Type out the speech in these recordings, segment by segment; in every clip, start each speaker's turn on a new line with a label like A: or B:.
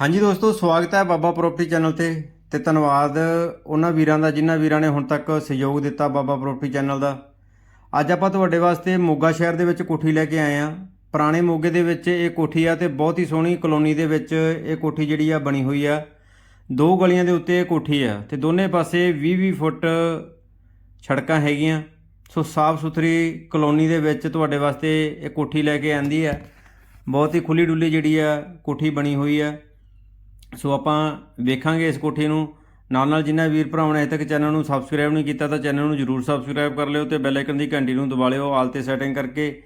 A: ਹਾਂਜੀ ਦੋਸਤੋ, ਸਵਾਗਤ ਹੈ ਬਾਬਾ ਪ੍ਰੋਪਰਟੀ ਚੈਨਲ ਤੇ ਤੇ ਧੰਨਵਾਦ ਉਹਨਾਂ ਵੀਰਾਂ ਦਾ ਜਿਨ੍ਹਾਂ ਵੀਰਾਂ ਨੇ ਹੁਣ ਤੱਕ ਸਹਿਯੋਗ ਦਿੱਤਾ ਬਾਬਾ ਪ੍ਰੋਪਰਟੀ ਚੈਨਲ ਦਾ। ਅੱਜ ਆਪਾਂ ਤੁਹਾਡੇ ਵਾਸਤੇ ਮੋਗਾ ਸ਼ਹਿਰ ਦੇ ਵਿੱਚ ਕੋਠੀ ਲੈ ਕੇ ਆਏ ਆ ਪੁਰਾਣੇ ਮੋਗੇ ਦੇ ਵਿੱਚ ਇਹ ਕੋਠੀ ਆ ਤੇ ਬਹੁਤ ਹੀ ਸੋਹਣੀ ਕਲੋਨੀ ਦੇ ਵਿੱਚ ਇਹ ਕੋਠੀ ਜਿਹੜੀ ਆ ਬਣੀ ਹੋਈ ਆ। ਦੋ ਗਲੀਆਂ ਦੇ ਉੱਤੇ ਇਹ ਕੋਠੀ ਆ ਤੇ ਦੋਨੇ ਪਾਸੇ 20-20 ਫੁੱਟ ਸੜਕਾਂ ਹੈਗੀਆਂ। ਸੋ ਸਾਫ਼ ਸੁਥਰੀ ਕਲੋਨੀ ਦੇ ਵਿੱਚ ਤੁਹਾਡੇ ਵਾਸਤੇ ਇਹ ਕੋਠੀ ਲੈ ਕੇ ਆਂਦੀ ਆ। ਬਹੁਤ ਹੀ ਖੁੱਲੀ ਡੁੱਲੀ ਜਿਹੜੀ ਆ ਕੋਠੀ ਬਣੀ ਹੋਈ ਆ। ਸੋ ਆਪਾਂ ਵੇਖਾਂਗੇ ਇਸ ਕੋਠੀ ਨੂੰ। ਨਾਲ ਨਾਲ ਜਿਨ੍ਹਾਂ ਵੀਰ ਭਰਾਵਾਂ ਨੇ ਅਜੇ ਤੱਕ ਚੈਨਲ ਨੂੰ ਸਬਸਕ੍ਰਾਈਬ ਨਹੀਂ ਕੀਤਾ ਤਾਂ ਚੈਨਲ ਨੂੰ ਜਰੂਰ ਸਬਸਕ੍ਰਾਈਬ ਕਰ ਲਿਓ ਤੇ ਬੈਲ ਆਈਕਨ ਦੀ ਘੰਟੀ ਨੂੰ ਦਬਾ ਲਿਓ, ਆਲ ਤੇ ਸੈਟਿੰਗ ਕਰਕੇ।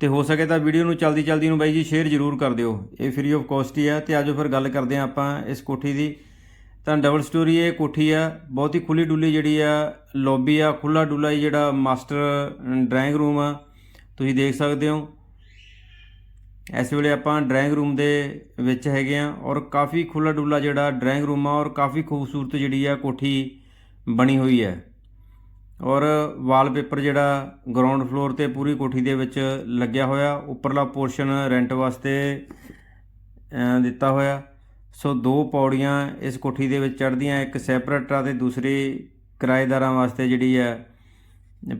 A: ਤੇ ਹੋ ਸਕੇ ਤਾਂ ਵੀਡੀਓ ਨੂੰ ਚਲਦੀ ਚਲਦੀ ਨੂੰ ਬਾਈ ਜੀ ਸ਼ੇਅਰ ਜਰੂਰ ਕਰ ਦਿਓ। ਇਹ ਫ੍ਰੀ ਆਫ ਕਾਸਟ ਹੀ ਆ ਤੇ ਆਜੋ ਫਿਰ ਗੱਲ ਕਰਦੇ ਹਾਂ ਆਪਾਂ ਇਸ ਕੋਠੀ ਦੀ। ਤਾਂ ਡਬਲ ਸਟੋਰੀ ਇਹ ਕੋਠੀ ਆ, ਬਹੁਤ ਹੀ ਖੁੱਲੀ ਡੁੱਲੀ ਜਿਹੜੀ ਆ ਲੌਬੀ ਆ ਖੁੱਲਾ ਡੁੱਲਾ ਹੀ ਜਿਹੜਾ ਮਾਸਟਰ ਡਰਾਇੰਗ ਰੂਮ ਆ। ਤੁਸੀਂ ਦੇਖ ਸਕਦੇ ਹੋ। ਇਸ ਵੇਲੇ ਆਪਾਂ ਡਰਾਇੰਗ ਰੂਮ ਦੇ ਵਿੱਚ ਹੈਗੇ ਆ ਔਰ ਕਾਫੀ ਖੁੱਲਾ ਡੁੱਲਾ ਜਿਹੜਾ ਡਰਾਇੰਗ ਰੂਮ ਆ ਔਰ ਕਾਫੀ ਖੂਬਸੂਰਤ ਜਿਹੜੀ ਆ ਕੋਠੀ ਬਣੀ ਹੋਈ ਹੈ। ਔਰ ਵਾਲਪੇਪਰ ਜਿਹੜਾ ਗਰਾਊਂਡ ਫਲੋਰ ਤੇ ਪੂਰੀ ਕੋਠੀ ਦੇ ਵਿੱਚ ਲੱਗਿਆ ਹੋਇਆ, ਉੱਪਰਲਾ ਪੋਰਸ਼ਨ ਰੈਂਟ ਵਾਸਤੇ ਦਿੱਤਾ ਹੋਇਆ। ਸੋ ਦੋ ਪੌੜੀਆਂ ਇਸ ਕੋਠੀ ਦੇ ਵਿੱਚ ਚੜ੍ਹਦੀਆਂ, ਇੱਕ ਸੈਪਰੇਟ ਆ ਤੇ ਦੂਸਰੀ ਕਿਰਾਏਦਾਰਾਂ ਵਾਸਤੇ ਜਿਹੜੀ ਹੈ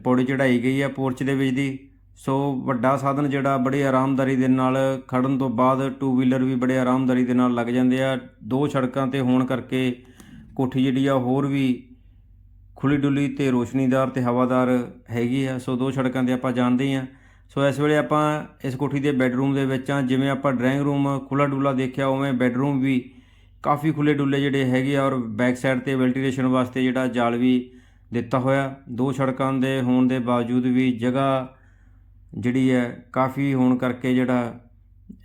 A: ਪੌੜੀ ਚੜਾਈ ਗਈ ਆ ਪੋਰਚ ਦੇ ਵਿੱਚ ਦੀ। ਸੋ ਵੱਡਾ ਸਾਧਨ ਜਿਹੜਾ ਬੜੇ ਆਰਾਮਦਾਰੀ ਦੇ ਨਾਲ ਖੜਨ ਤੋਂ ਬਾਅਦ ਟੂ ਵੀਲਰ ਵੀ ਬੜੇ ਆਰਾਮਦਾਰੀ ਦੇ ਨਾਲ ਲੱਗ ਜਾਂਦੇ ਆ। ਦੋ ਸੜਕਾਂ ਤੇ ਹੋਣ ਕਰਕੇ ਕੋਠੀ ਜਿਹੜੀ ਆ ਹੋਰ ਵੀ ਖੁੱਲੀ ਡੁੱਲੀ ਤੇ ਰੋਸ਼ਨੀਦਾਰ ਤੇ ਹਵਾਦਾਰ ਹੈਗੀ ਆ। ਸੋ ਦੋ ਸੜਕਾਂ ਤੇ ਆਪਾਂ ਜਾਣਦੇ ਆ। ਸੋ ਇਸ ਵੇਲੇ ਆਪਾਂ ਇਸ ਕੋਠੀ ਦੇ ਬੈੱਡਰੂਮ ਦੇ ਵਿੱਚ ਆ। ਜਿਵੇਂ ਆਪਾਂ ਡਰਾਇੰਗ ਰੂਮ ਖੁੱਲਾ ਡੁੱਲਾ ਦੇਖਿਆ, ਉਵੇਂ ਬੈੱਡਰੂਮ ਵੀ ਕਾਫੀ ਖੁੱਲੇ ਡੁੱਲੇ ਜਿਹੜੇ ਹੈਗੇ ਆ ਔਰ ਬੈਕ ਸਾਈਡ ਤੇ ਵੈਂਟੀਲੇਸ਼ਨ ਵਾਸਤੇ ਜਿਹੜਾ ਜਾਲ ਵੀ ਦਿੱਤਾ ਹੋਇਆ। ਦੋ ਸੜਕਾਂ ਦੇ ਹੋਣ ਦੇ ਬਾਵਜੂਦ ਵੀ ਜਗ੍ਹਾ ਜਿਹੜੀ ਹੈ ਕਾਫੀ ਹੋਣ ਕਰਕੇ ਜਿਹੜਾ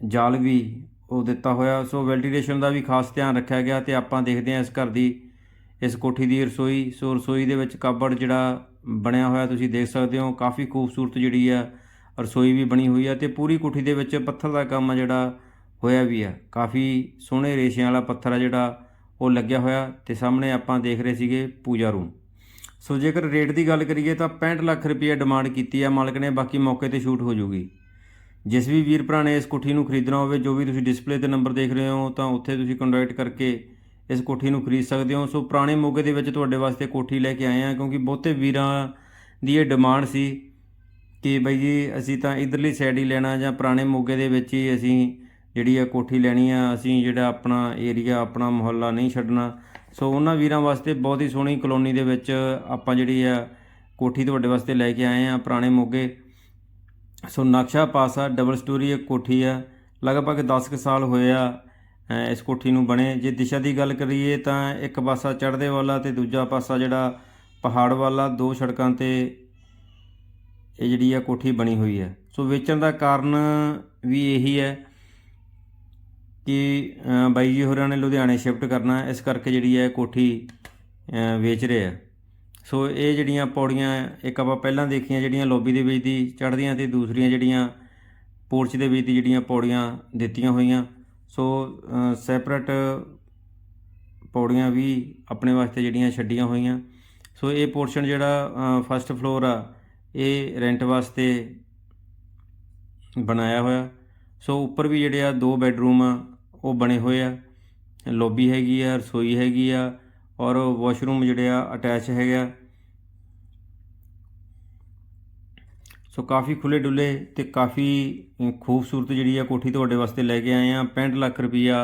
A: ਜਾਲ ਵੀ ਉਹ ਦਿੱਤਾ ਹੋਇਆ। ਸੋ ਵੈਂਟੀਲੇਸ਼ਨ ਦਾ ਵੀ ਖਾਸ ਧਿਆਨ ਰੱਖਿਆ ਗਿਆ ਤੇ ਆਪਾਂ ਦੇਖਦੇ ਹਾਂ ਇਸ ਘਰ ਦੀ, ਇਸ ਕੋਠੀ ਦੀ ਰਸੋਈ। ਸੋ ਰਸੋਈ ਦੇ ਵਿੱਚ ਕਾਬੜ ਜਿਹੜਾ ਬਣਿਆ ਹੋਇਆ ਤੁਸੀਂ ਦੇਖ ਸਕਦੇ ਹੋ। ਕਾਫੀ ਖੂਬਸੂਰਤ ਜਿਹੜੀ ਆ ਰਸੋਈ ਵੀ ਬਣੀ ਹੋਈ ਆ ਤੇ ਪੂਰੀ ਕੋਠੀ ਦੇ ਵਿੱਚ ਪੱਥਰ ਦਾ ਕੰਮ ਜਿਹੜਾ ਹੋਇਆ ਵੀ ਆ ਕਾਫੀ ਸੋਹਣੇ ਰੇਸ਼ਿਆਂ ਵਾਲਾ ਪੱਥਰ ਆ ਜਿਹੜਾ ਉਹ ਲੱਗਿਆ ਹੋਇਆ ਤੇ ਸਾਹਮਣੇ ਆਪਾਂ ਦੇਖ ਰਹੇ ਸੀਗੇ ਪੂਜਾ ਰੂਮ ਸੋ ਜੇਕਰ ਰੇਟ ਦੀ ਗੱਲ ਕਰੀਏ ਤਾਂ 65 ਲੱਖ ਰੁਪਏ ਡਿਮਾਂਡ ਕੀਤੀ ਹੈ ਮਾਲਕ ਨੇ, ਬਾਕੀ ਮੌਕੇ ਤੇ ਸ਼ੂਟ ਹੋ ਜਾਊਗੀ ਜਿਸ ਵੀ ਵੀਰ ਭਰਾ ਨੇ ਇਸ ਕੋਠੀ ਨੂੰ ਖਰੀਦਣਾ ਹੋਵੇ, ਜੋ ਵੀ ਤੁਸੀਂ ਡਿਸਪਲੇ ਤੇ ਨੰਬਰ ਦੇਖ ਰਹੇ ਹੋ, ਤਾਂ ਉੱਥੇ ਤੁਸੀਂ ਕੰਟੈਕਟ ਕਰਕੇ ਇਸ ਕੋਠੀ ਨੂੰ ਖਰੀਦ ਸਕਦੇ ਹੋ। ਸੋ ਪੁਰਾਣੇ ਮੋਗੇ ਦੇ ਵਿੱਚ ਤੁਹਾਡੇ ਵਾਸਤੇ ਕੋਠੀ ਲੈ ਕੇ ਆਏ ਹਾਂ ਕਿਉਂਕਿ ਬਹੁਤੇ ਵੀਰਾਂ ਦੀ ਇਹ ਡਿਮਾਂਡ ਸੀ ਕਿ ਬਈ ਜੀ, ਅਸੀਂ ਤਾਂ ਇਧਰਲੀ ਸਾਈਡ ਹੀ ਲੈਣਾ ਜਾਂ ਪੁਰਾਣੇ ਮੋਗੇ ਦੇ ਵਿੱਚ ਹੀ ਅਸੀਂ ਜਿਹੜੀ ਆ ਕੋਠੀ ਲੈਣੀ ਆ, ਅਸੀਂ ਜਿਹੜਾ ਆਪਣਾ ਏਰੀਆ ਆਪਣਾ ਮੁਹੱਲਾ ਨਹੀਂ ਛੱਡਣਾ। ਸੋ ਉਹਨਾਂ ਵੀਰਾਂ ਵਾਸਤੇ ਬਹੁਤ ਹੀ ਸੋਹਣੀ ਕਲੋਨੀ ਦੇ ਵਿੱਚ ਆਪਾਂ ਜਿਹੜੀ ਆ ਕੋਠੀ ਤੁਹਾਡੇ ਵਾਸਤੇ ਲੈ ਕੇ ਆਏ ਆ, ਪੁਰਾਣੇ ਮੋਗੇ। ਸੋ ਨਕਸ਼ਾ ਪਾਸਾ ਡਬਲ ਸਟੋਰੀ ਇੱਕ ਕੋਠੀ ਆ, ਲਗਭਗ 10 ਕੁ ਸਾਲ ਹੋਏ ਆ ਇਸ ਕੋਠੀ ਨੂੰ ਬਣੇ। ਜੇ ਦਿਸ਼ਾ ਦੀ ਗੱਲ ਕਰੀਏ ਤਾਂ ਇੱਕ ਪਾਸਾ ਚੜ੍ਹਦੇ ਵਾਲਾ ਤੇ ਦੂਜਾ ਪਾਸਾ ਜਿਹੜਾ ਪਹਾੜ ਵਾਲਾ, ਦੋ ਸੜਕਾਂ ਤੇ ਇਹ ਜਿਹੜੀ ਆ ਕੋਠੀ ਬਣੀ ਹੋਈ ਹੈ ਸੋ ਵੇਚਣ ਦਾ ਕਾਰਨ ਵੀ ਇਹੀ ਹੈ ਕਿ ਬਾਈ ਜੀ ਹੋਰਾਂ ਨੇ ਲੁਧਿਆਣੇ ਸ਼ਿਫਟ ਕਰਨਾ, ਇਸ ਕਰਕੇ ਜਿਹੜੀ ਹੈ ਕੋਠੀ ਵੇਚ ਰਹੇ ਆ। ਸੋ ਇਹ ਜਿਹੜੀਆਂ ਪੌੜੀਆਂ, ਇੱਕ ਆਪਾਂ ਪਹਿਲਾਂ ਦੇਖੀਆਂ ਜਿਹੜੀਆਂ ਲੌਬੀ ਦੇ ਵਿੱਚ ਦੀ ਚੜ੍ਹਦੀਆਂ ਤੇ ਦੂਸਰੀਆਂ ਜਿਹੜੀਆਂ ਪੋਰਚ ਦੇ ਵਿੱਚ ਦੀ ਜਿਹੜੀਆਂ ਪੌੜੀਆਂ ਦਿੱਤੀਆਂ ਹੋਈਆਂ। ਸੋ ਸੈਪਰੇਟ ਪੌੜੀਆਂ ਵੀ ਆਪਣੇ ਵਾਸਤੇ ਜਿਹੜੀਆਂ ਛੱਡੀਆਂ ਹੋਈਆਂ। ਸੋ ਇਹ ਪੋਰਸ਼ਨ ਜਿਹੜਾ ਫਸਟ ਫਲੋਰ ਆ, ਇਹ ਰੈਂਟ ਵਾਸਤੇ ਬਣਾਇਆ ਹੋਇਆ। ਸੋ ਉੱਪਰ ਵੀ ਜਿਹੜੇ ਆ ਦੋ ਬੈੱਡਰੂਮ ਆ ਉਹ ਬਣੇ ਹੋਏ ਆ। ਲੌਬੀ ਹੈਗੀ ਆ, ਰਸੋਈ ਹੈਗੀ ਆ ਔਰ ਵਾਸ਼ਰੂਮ ਜਿਹੜੇ ਆ, ਅਟੈਚ ਹੈਗਾ ਸੋ ਕਾਫੀ ਖੁੱਲੇ ਡੁੱਲੇ ਤੇ ਕਾਫੀ ਖੂਬਸੂਰਤ ਜਿਹੜੀ ਆ ਕੋਠੀ ਤੁਹਾਡੇ ਵਾਸਤੇ ਲੈ ਕੇ ਆਏ ਆ। 65 ਲੱਖ ਰੁਪਈਆ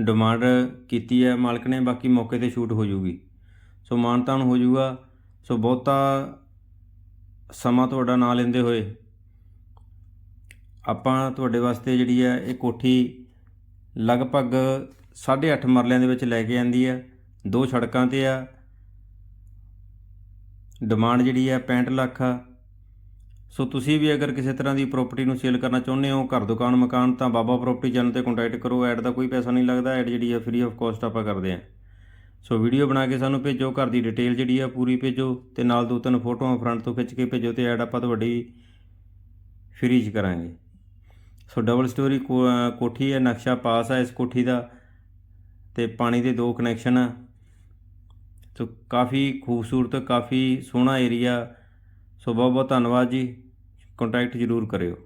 A: ਡਿਮਾਂਡ ਕੀਤੀ ਹੈ ਮਾਲਕ ਨੇ, ਬਾਕੀ ਮੌਕੇ ਤੇ ਸ਼ੂਟ ਹੋ ਜੂਗੀ। ਸੋ ਮਾਨਤਾਨ ਹੋ ਜਾਊਗਾ ਸੋ ਬਹੁਤਾ ਸਮਾਂ ਤੁਹਾਡਾ ਨਾ ਲੈਂਦੇ ਹੋਏ ਆਪਾਂ ਤੁਹਾਡੇ ਵਾਸਤੇ ਜਿਹੜੀ ਆ ਇਹ ਕੋਠੀ ਲਗਭਗ 8.5 ਮਰਲਿਆਂ ਦੇ ਵਿੱਚ ਲੈ ਕੇ ਆਂਦੀ ਆ। ਦੋ ਸੜਕਾਂ ਤੇ ਆ। ਡਿਮਾਂਡ ਜਿਹੜੀ ਆ 65 ਲੱਖ ਆ। ਸੋ ਤੁਸੀਂ ਵੀ ਅਗਰ ਕਿਸੇ ਤਰ੍ਹਾਂ ਦੀ ਪ੍ਰਾਪਰਟੀ ਨੂੰ ਸੇਲ ਕਰਨਾ ਚਾਹੁੰਦੇ ਹੋ, ਘਰ ਦੁਕਾਨ ਮਕਾਨ, ਤਾਂ ਬਾਬਾ ਪ੍ਰਾਪਰਟੀ ਚੈਨਲ ਤੇ ਕੰਟੈਕਟ ਕਰੋ। ਐਡ ਦਾ ਕੋਈ ਪੈਸਾ ਨਹੀਂ ਲੱਗਦਾ। ਐਡ ਜਿਹੜੀ ਆ ਫ੍ਰੀ ਆਫ ਕਾਸਟ ਆਪਾਂ ਕਰਦੇ ਆ। ਸੋ ਵੀਡੀਓ ਬਣਾ ਕੇ ਸਾਨੂੰ ਭੇਜੋ, ਘਰ ਦੀ ਡਿਟੇਲ ਜਿਹੜੀ ਆ ਪੂਰੀ ਭੇਜੋ ਤੇ ਨਾਲ ਦੋ ਤਿੰਨ ਫੋਟੋਆਂ ਫਰੰਟ ਤੋਂ ਖਿੱਚ ਕੇ ਭੇਜੋ ਤੇ ਐਡ ਆਪਾਂ ਤੁਹਾਡੀ ਫ੍ਰੀ ਚ ਕਰਾਂਗੇ। ਸੋ ਡਬਲ ਸਟੋਰੀ ਕੋਠੀ ਹੈ, ਨਕਸ਼ਾ ਪਾਸ ਹੈ ਇਸ ਕੋਠੀ ਦਾ ਤੇ ਪਾਣੀ ਦੇ ਦੋ ਕਨੈਕਸ਼ਨ ਆ। ਸੋ ਕਾਫੀ ਖੂਬਸੂਰਤ, ਕਾਫੀ ਸੋਹਣਾ ਏਰੀਆ। ਸੋ ਬਹੁਤ ਬਹੁਤ ਧੰਨਵਾਦ ਜੀ। ਕੰਟੈਕਟ ਜ਼ਰੂਰ ਕਰਿਓ।